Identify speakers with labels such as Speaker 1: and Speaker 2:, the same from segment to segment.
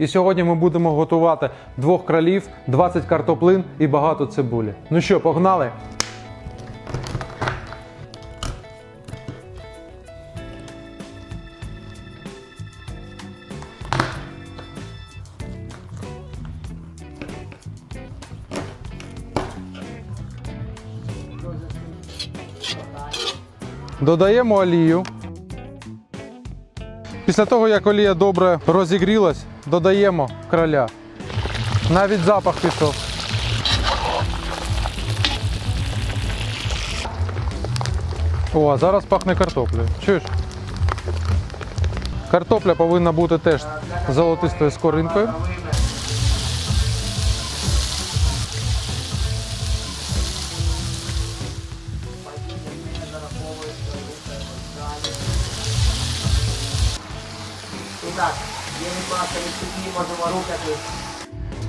Speaker 1: І сьогодні ми будемо готувати двох кролів, 20 картоплин і багато цибулі. Ну що, погнали? Додаємо олію. Після того, як олія добре розігрілась, додаємо кроля. Навіть запах пішов. О, а зараз пахне картоплею. Чуєш? Картопля повинна бути теж золотистою скоринкою.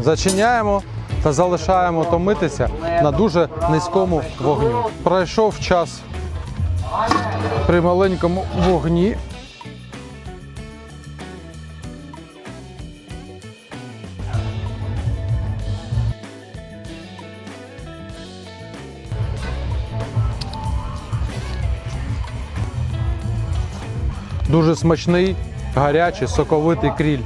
Speaker 1: Зачиняємо та залишаємо томитися на дуже низькому вогню. Пройшов час при маленькому вогні. Дуже смачний, гарячий, соковитий кріль.